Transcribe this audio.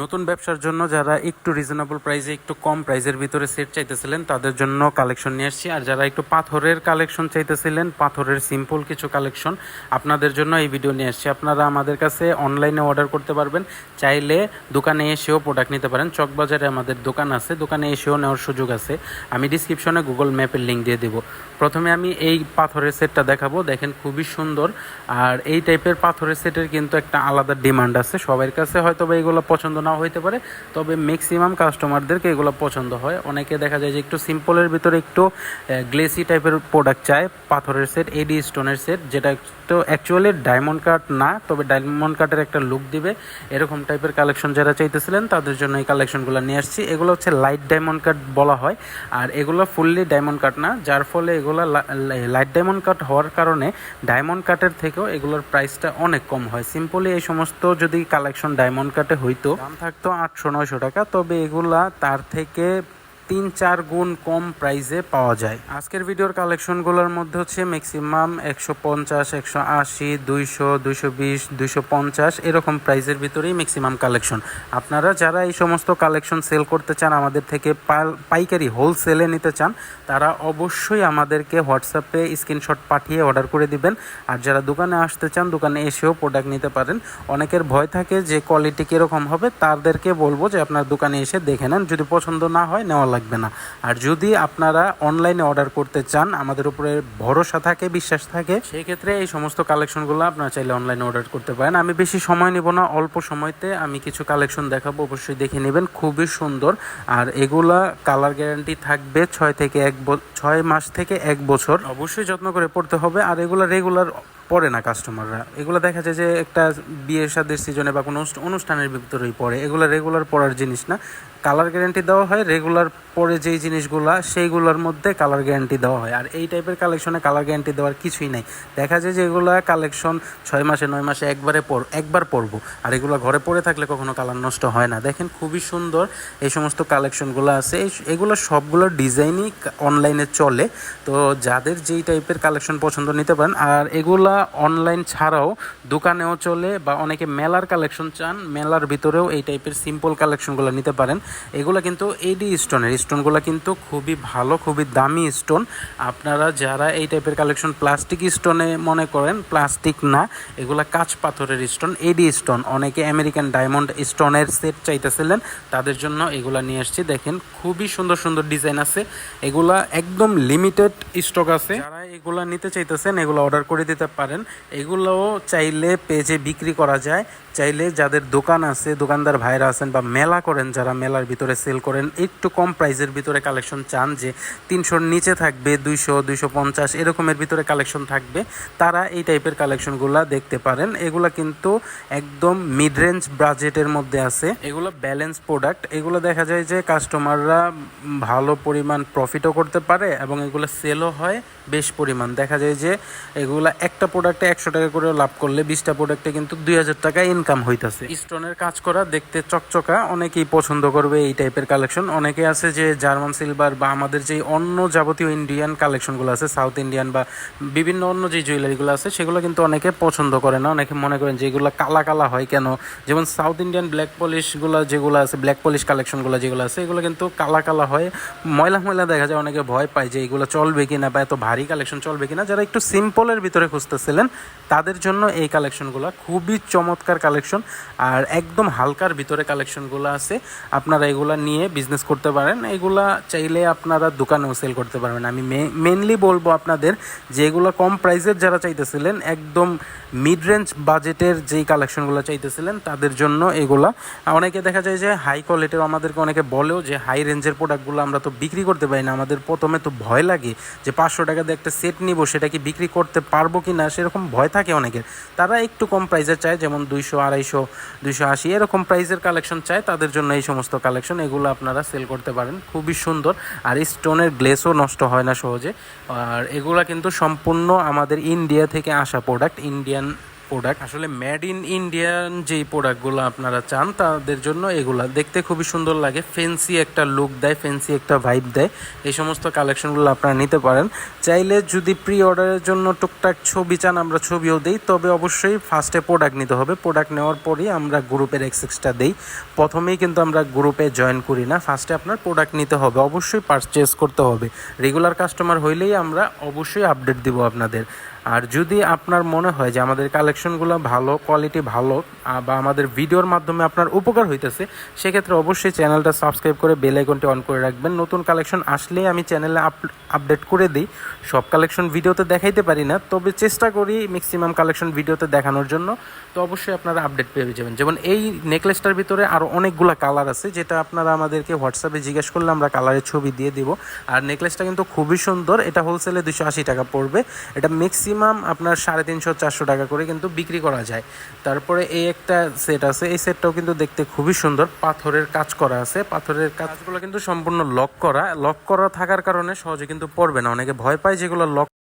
নতুন ব্যবসার জন্য যারা একটু রিজনেবল প্রাইসে একটু কম প্রাইসের ভিতরে সেট চাইতেছিলেন, তাদের জন্য কালেকশন নিয়ে আসছি। আর যারা একটু পাথরের কালেকশন চাইতেছিলেন, পাথরের সিম্পল কিছু কালেকশন আপনাদের জন্য এই ভিডিও নিয়ে আসছি। আপনারা আমাদের কাছে অনলাইনে অর্ডার করতে পারবেন। চাইলে দোকানে এসেও প্রোডাক্ট নিতে পারেন। চকবাজারে আমাদের দোকান আছে। দোকানে এসেও নেওয়ার সুযোগ আছে। আমি ডিসক্রিপশনে গুগল ম্যাপের লিঙ্ক দিয়ে দেবো। প্রথমে আমি এই পাথরের সেটটা দেখাবো। দেখেন খুবই সুন্দর। আর এই টাইপের পাথরের সেটের কিন্তু একটা আলাদা ডিমান্ড আছে। সবার কাছে হয়তো বা এগুলো পছন্দ নাও হইতে পারে। তবে ম্যাক্সিমাম কাস্টমারদেরকে এগুলো পছন্দ হয়। অনেকে দেখা যায় যে একটু সিম্পলের ভিতরে একটু গ্লেসি টাইপের প্রোডাক্ট চায়। পাথরের সেট এডি স্টোনের সেট যেটা তো অ্যাকচুয়ালি ডায়মন্ড কাট না, তবে ডায়মন্ড কাটের একটা লুক দিবে। এরকম টাইপের কালেকশন যারা চাইতেছিলেন, তাদের জন্য এই কালেকশনগুলো নিয়ে আসছি। এগুলো হচ্ছে লাইট ডায়মন্ড কাট বলা হয়। আর এগুলো ফুললি ডায়মন্ড কাট না, যার ফলে এগুলো লাইট ডায়মন্ড কাট হওয়ার কারণে ডায়মন্ড কাটের থেকেও এগুলোর প্রাইসটা অনেক কম হয়। সিম্পলি এই সমস্ত যদি কালেকশন ডায়মন্ড কাটে হইতো দাম থাকতো আটশো নয়শো টাকা। তবে এগুলা তার থেকে তিন চার গুণ কম প্রাইসে পাওয়া যায়। আজকের ভিডিওর কালেকশনগুলোর মধ্যে হচ্ছে ম্যাক্সিমাম একশো পঞ্চাশ, একশো আশি, দুইশো দুইশো বিশ, দুইশো পঞ্চাশ, এরকম প্রাইসের ভিতরেই ম্যাক্সিমাম কালেকশন আপনারা যারা এই সমস্ত কালেকশন সেল করতে চান, আমাদের থেকে পাইকারি হোলসেলে নিতে চান, তারা অবশ্যই আমাদেরকে হোয়াটসঅ্যাপে স্ক্রিনশট পাঠিয়ে অর্ডার করে দিবেন। আর যারা দোকানে আসতে চান, দোকানে এসেও প্রোডাক্ট নিতে পারেন। অনেকের ভয় থাকে যে কোয়ালিটি কীরকম হবে, তাদেরকে বলব যে আপনার দোকানে এসে দেখে নেন। যদি পছন্দ না হয় নেওয়া লাগবে না। আর যদি আপনারা অনলাইনে অর্ডার করতে চান, আমাদের উপরে ভরসা থাকে, বিশ্বাস থাকে সেই ক্ষেত্রে এই সমস্ত কালেকশনগুলো আপনারা চাইলে অনলাইনে অর্ডার করতে পারেন। আমি বেশি সময় নিব না, অল্প সময়তে আমি কিছু কালেকশন দেখাবো, অবশ্যই দেখে নেবেন, খুবই সুন্দর। আর এগুলা কালার গ্যারান্টি থাকবে ছয় থেকে এক ছয় মাস থেকে এক বছর। অবশ্যই যত্ন করে পড়তে হবে, আর এগুলো রেগুলার পড়ে না কাস্টমাররা এগুলো দেখা যায় যে একটা বিয়ে সাদের সিজনে বা কোনো অনুষ্ঠা- অনুষ্ঠানের ভিতরেই পড়ে। এগুলো রেগুলার পড়ার জিনিস না। কালার গ্যারান্টি দেওয়া হয় রেগুলার পরে যেই জিনিসগুলা সেইগুলোর মধ্যে কালার গ্যারান্টি দেওয়া হয়। আর এই টাইপের কালেকশনে কালার গ্যারান্টি দেওয়ার কিছুই নাই। দেখা যায় যে এগুলা কালেকশন ছয় মাসে, নয় মাসে একবারে পর, একবার পরবো। আর এগুলো ঘরে পরে থাকলে কখনো কালার নষ্ট হয় না। দেখেন খুবই সুন্দর এই সমস্ত কালেকশনগুলো আছে। এগুলো সবগুলো ডিজাইনই অনলাইনে চলে। তো যাদের যেই টাইপের কালেকশন পছন্দ নিতে পারেন, আর এগুলা অনলাইন ছাড়াও দোকানেও চলে বা অনেকে মেলার কালেকশন চান, মেলার ভিতরেও এই টাইপের সিম্পল কালেকশনগুলো নিতে পারেন। এগুলো কিন্তু এডি স্টোনের স্টোনগুলো কিন্তু খুবই ভালো, খুবই দামি স্টোন আপনারা যারা এই টাইপের কালেকশন প্লাস্টিক স্টোনে মনে করেন প্লাস্টিক না, এগুলা কাঁচ পাথরের স্টোন এডি স্টোন অনেকে আমেরিকান ডায়মন্ড স্টোনের সেট চাইতেছিলেন, তাদের জন্য এগুলা নিয়ে আসছি দেখেন, খুবই সুন্দর সুন্দর ডিজাইন আছে। এগুলা একদম লিমিটেড স্টক আছে। যারা এগুলা নিতে চাইতেছেন, এগুলো অর্ডার করে দিতে পারেন। এগুলোও চাইলে পেজে বিক্রি করা যায়। চাইলে যাদের দোকান আছে, দোকানদার ভাইরা আছেন বা মেলা করেন, যারা মেলার ভিতরে সেল করেন, একটু কম প্রাইসের ভিতরে কালেকশন চান যে তিনশোর নিচে থাকবে, দুইশো দুইশো পঞ্চাশ, এরকমের ভিতরে কালেকশন থাকবে। তারা এই টাইপের কালেকশনগুলা দেখতে পারেন। এগুলা কিন্তু একদম মিড রেঞ্জ বাজেটের মধ্যে আছে। এগুলো ব্যালেন্স প্রোডাক্ট এগুলো দেখা যায় যে কাস্টমাররা ভালো পরিমাণ প্রফিটও করতে পারে এবং এগুলো সেলও হয় বেশ পরিমাণ। দেখা যায় যে এগুলা একটা প্রোডাক্টে একশো টাকা করে লাভ করলে বিশটা প্রোডাক্টে কিন্তু দুই হাজার টাকা ইনকাম হইতাছে। স্টোনের কাজ করা দেখতে চকচকা, অনেকেই পছন্দ করবে এই টাইপের কালেকশন অনেকে আছে যে জার্মান সিলভার বা আমাদের যে অন্য যাবতীয় ইন্ডিয়ান কালেকশনগুলো আছে সাউথ ইন্ডিয়ান বা বিভিন্ন অন্য যে জুয়েলারিগুলো আছে, সেগুলো কিন্তু অনেকে পছন্দ করে না। অনেকে মনে করেন যে এগুলো কালা কালা হয় কেন? যেমন সাউথ ইন্ডিয়ান ব্ল্যাক পলিশগুলো যেগুলো আছে ব্ল্যাক পলিশ কালেকশনগুলো যেগুলো আছে, এগুলো কিন্তু কালা কালা হয়। ময়লা ময়লা দেখা যায়, অনেকে ভয় পায় যে এগুলো চলবে কিনা বা এত ভারী কালেকশন চলবে কিনা। যারা একটু সিম্পলের ভিতরে খুঁজতেছিলেন, তাদের জন্য এই কালেকশনগুলো খুবই চমৎকার কালেকশন আর একদম হালকার ভিতরে কালেকশনগুলো আছে। আপনারা এগুলা নিয়ে বিজনেস করতে পারেন। এগুলা চাইলে আপনারা দোকানেও সেল করতে পারবেন। আমি মেনলি বলব আপনাদের যে এগুলো কম প্রাইসের যারা চাইতেছিলেন, একদম মিড রেঞ্জ বাজেটের যেই কালেকশনগুলো চাইতেছিলেন, তাদের জন্য এগুলা। অনেকে দেখা যায় যে হাই কোয়ালিটির আমাদেরকে অনেকে বলেও যে হাই রেঞ্জের প্রোডাক্টগুলো আমরা তো বিক্রি করতে পারি না। আমাদের প্রথমে তো ভয় লাগে যে পাঁচশো টাকা দিয়ে একটা সেট নিব, সেটা কি বিক্রি করতে পারব কি না সেরকম ভয় থাকে অনেকের। তারা একটু কম প্রাইসের চায়, যেমন দুইশো, আড়াইশো, দুইশো আশি, এরকম প্রাইসের কালেকশন চায়, তাদের জন্য এই সমস্ত কালেকশন এগুলো আপনারা সেল করতে পারেন। খুবই সুন্দর। আর স্টোনের গ্লেসও নষ্ট হয় না সহজে। আর এগুলো কিন্তু সম্পূর্ণ আমাদের ইন্ডিয়া থেকে আসা প্রোডাক্ট ইন্ডিয়ান প্রোডাক্ট আসলে মেড ইন ইন্ডিয়ান যেই প্রোডাক্টগুলো আপনারা চান, তাদের জন্য এগুলা দেখতে খুবই সুন্দর লাগে ফেন্সি একটা লুক দেয় ফেন্সি একটা ভাইব দেয়। এই সমস্ত কালেকশনগুলো আপনারা নিতে পারেন। চাইলে যদি প্রি অর্ডারের জন্য টুকটাক ছবি চান, আমরা ছবিও দিই, তবে অবশ্যই ফার্স্টে প্রোডাক্ট নিতে হবে। প্রোডাক্ট নেওয়ার পরই আমরা গ্রুপের এক্সেসটা দিই। প্রথমেই কিন্তু আমরা গ্রুপে জয়েন করি না ফার্স্টে আপনার প্রোডাক্ট নিতে হবে, অবশ্যই পারচেস করতে হবে। রেগুলার কাস্টমার হইলেই আমরা অবশ্যই আপডেট দিব আপনাদের। আর যদি আপনার মনে হয় যে আমাদের কালেকশনগুলো ভালো কোয়ালিটি ভালো বা আমাদের ভিডিওর মাধ্যমে আপনার উপকার হইতেছে, সেক্ষেত্রে অবশ্যই চ্যানেলটা সাবস্ক্রাইব করে বেল আইকনটি অন করে রাখবেন। নতুন কালেকশন আসলেই আমি চ্যানেলে আপডেট করে দিই। সব কালেকশন ভিডিওতে দেখাইতে পারি না, তবে চেষ্টা করি ম্যাক্সিমাম কালেকশন ভিডিওতে দেখানোর জন্য। তো অবশ্যই আপনারা আপডেট পেয়ে যাবেন। যেমন এই নেকলেসটার ভিতরে আরও অনেকগুলো কালার আছে, যেটা আপনারা আমাদেরকে হোয়াটসঅ্যাপে জিজ্ঞেস করলে আমরা কালারের ছবি দিয়ে দিব। আর নেকলেসটা কিন্তু খুবই সুন্দর, এটা হোলসেলে দুশো আশি টাকা পড়বে। এটা ম্যাক্সিমাম আপনার সাড়ে তিনশো, চারশো টাকা করে কিন্তু বিক্রি করা যায়। তারপরে এই একটা সেট আছে, এই সেটটাও কিন্তু দেখতে খুবই সুন্দর। পাথরের কাজ করা আছে, পাথরের কাজগুলো কিন্তু সম্পূর্ণ লক করা। লক করা থাকার কারণে সহজে কিন্তু পড়বে না। অনেকে ভয় পায় যেগুলো লক